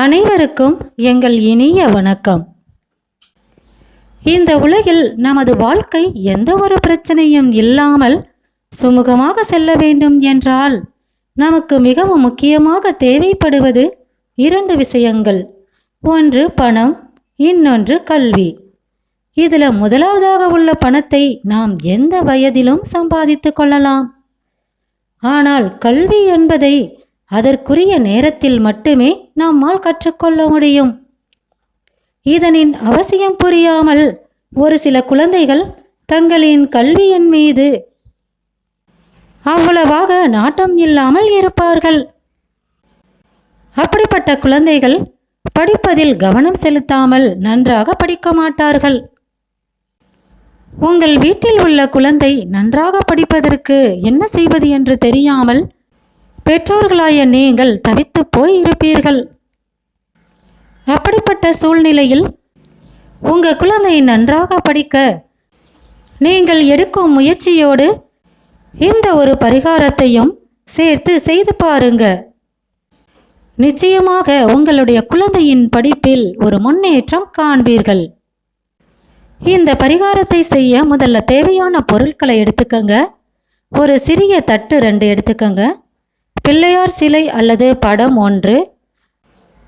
அனைவருக்கும் எங்கள் இனிய வணக்கம். இந்த உலகில் நமது வாழ்க்கை எந்த ஒரு பிரச்சனையும் இல்லாமல் சுமூகமாக செல்ல வேண்டும் என்றால் நமக்கு மிகவும் முக்கியமாக தேவைப்படுவது இரண்டு விஷயங்கள். ஒன்று பணம் இன்னொன்று கல்வி. இதில் முதலாவதாக உள்ள பணத்தை நாம் எந்த வயதிலும் சம்பாதித்து கொள்ளலாம். ஆனால் கல்வி என்பதை அதற்குரிய நேரத்தில் மட்டுமே நம்மால் கற்றுக்கொள்ள முடியும். இதனின் அவசியம் புரியாமல் ஒரு சில குழந்தைகள் தங்களின் கல்வியின் மீது அவ்வளவாக நாட்டம் இல்லாமல் இருப்பார்கள். அப்படிப்பட்ட குழந்தைகள் படிப்பதில் கவனம் செலுத்தாமல் நன்றாக படிக்க மாட்டார்கள். உங்கள் வீட்டில் உள்ள குழந்தை நன்றாக படிப்பதற்கு என்ன செய்வது என்று தெரியாமல் பெற்றோர்களாய நீங்கள் தவித்து போய் இருப்பீர்கள் அப்படிப்பட்ட சூழ்நிலையில் உங்க குழந்தை நன்றாக படிக்க நீங்கள் எடுக்கும் முயற்சியோடு இந்த ஒரு பரிகாரத்தையும் சேர்த்து செய்து பாருங்க. நிச்சயமாக உங்களுடைய குழந்தையின் படிப்பில் ஒரு முன்னேற்றம் காண்பீர்கள். இந்த பரிகாரத்தை செய்ய முதல்ல தேவையான பொருட்களை எடுத்துக்கங்க. ஒரு சிறிய தட்டு ரெண்டு எடுத்துக்கங்க. பிள்ளையார் சிலை அல்லது படம் ஒன்று.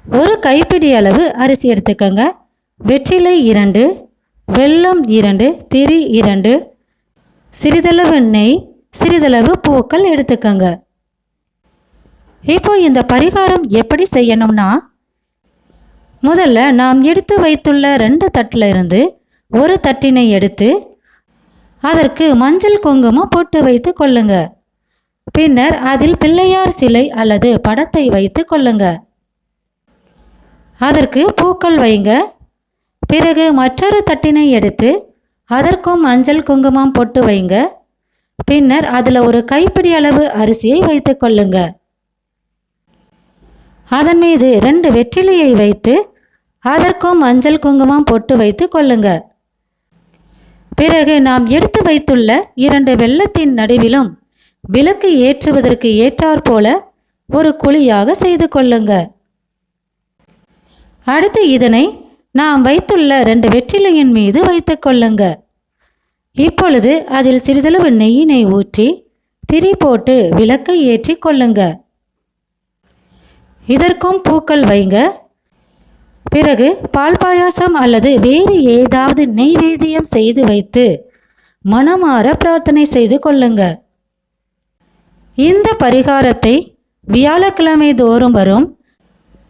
ஒரு கைப்பிடி அளவு அரிசி எடுத்துக்கோங்க. வெற்றிலை இரண்டு வெல்லம் இரண்டு திரி இரண்டு. சிறிதளவு நெய் சிறிதளவு பூக்கள் எடுத்துக்கோங்க. இப்போ இந்த பரிகாரம் எப்படி செய்யணும்னா முதல்ல நாம் எடுத்து வைத்துள்ள ரெண்டு தட்டில் இருந்து ஒரு தட்டினை எடுத்து அதற்கு மஞ்சள் குங்குமம் போட்டு வைத்து கொள்ளுங்கள் பின்னர் அதில் பிள்ளையார் சிலை அல்லது படத்தை வைத்து கொள்ளுங்க. அதற்கு பூக்கள் வைங்க. பிறகு மற்றொரு தட்டினை எடுத்து அதற்கும் மஞ்சள் குங்குமம் போட்டு வைங்க. பின்னர் அதில் ஒரு கைப்பிடி அளவு அரிசியை வைத்து கொள்ளுங்க. அதன் மீது ரெண்டு வெற்றிலையை வைத்து அதற்கும் மஞ்சள் குங்குமம் போட்டு வைத்து கொள்ளுங்க. பிறகு நாம் எடுத்து வைத்துள்ள இரண்டு வெள்ளத்தின் நடுவிலும் விளக்கு ஏற்றுவதற்கு ஏற்றாற்போல ஒரு குழியாக செய்து கொள்ளுங்க. அடுத்து இதனை நாம் வைத்துள்ள ரெண்டு வெற்றிலையின் மீது வைத்து கொள்ளுங்க. இப்பொழுது அதில் சிறிதளவு நெய்யினை ஊற்றி திரி போட்டு விளக்கை ஏற்றி கொள்ளுங்க. இதற்கும் பூக்கள் வைங்க. பிறகு பால் பாயாசம் அல்லது வேறு ஏதாவது நெய்வேதியம் செய்து வைத்து மனமாற பிரார்த்தனை செய்து கொள்ளுங்கள் இந்த பரிகாரத்தை வியாழக்கிழமை தோறும் வரும்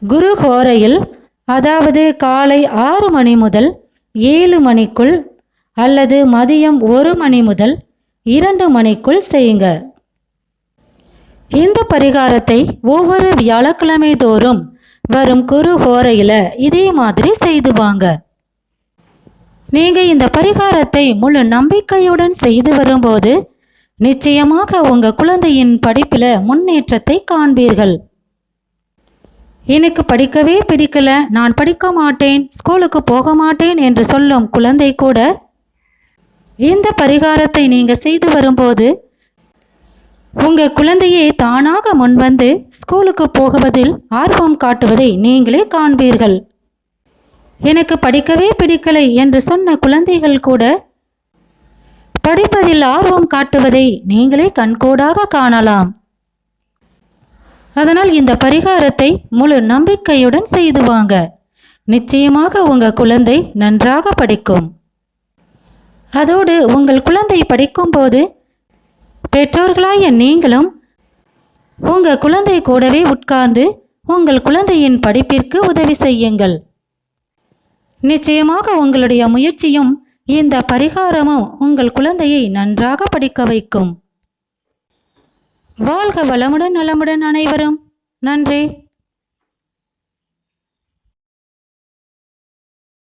குரு ஹோரையில் அதாவது காலை ஆறு மணி முதல் ஏழு மணிக்குள் அல்லது மதியம் ஒரு மணி முதல் இரண்டு மணிக்குள் செய்யுங்க. இந்த பரிகாரத்தை ஒவ்வொரு வியாழக்கிழமை தோறும் வரும் குரு ஹோரையில் இதே மாதிரி செய்து வாங்க. நீங்கள் இந்த பரிகாரத்தை முழு நம்பிக்கையுடன் செய்து வரும்போது நிச்சயமாக உங்க குழந்தையின் படிப்பில் முன்னேற்றத்தை காண்பீர்கள். எனக்கு படிக்கவே பிடிக்கல. நான் படிக்க மாட்டேன். ஸ்கூலுக்கு போக மாட்டேன் என்று சொல்லும் குழந்தை கூட இந்த பரிகாரத்தை நீங்க செய்து வரும்போது உங்க குழந்தையே தானாக முன்வந்து ஸ்கூலுக்கு போகுவதில் ஆர்வம் காட்டுவதை நீங்களே காண்பீர்கள். எனக்கு படிக்கவே பிடிக்கலை என்று சொன்ன குழந்தைகள் கூட படிப்பதில் ஆர்வம் காட்டுவதை நீங்களே கண்கூடாக காணலாம். அதனால் இந்த பரிகாரத்தை முழு நம்பிக்கையுடன் செய்து வாங்க. நிச்சயமாக உங்க குழந்தை நன்றாக படிக்கும். அதோடு உங்கள் குழந்தை படிக்கும்போது பெற்றோர்களாய நீங்களும் உங்க குழந்தை கூடவே உட்கார்ந்து உங்கள் குழந்தையின் படிப்பிற்கு உதவி செய்யுங்கள். நிச்சயமாக உங்களுடைய முயற்சியும் இந்த பரிகாரமும் உங்கள் குழந்தையை நன்றாக படிக்க வைக்கும். வாழ்க வளமுடன் நலமுடன் அனைவரும். நன்றி.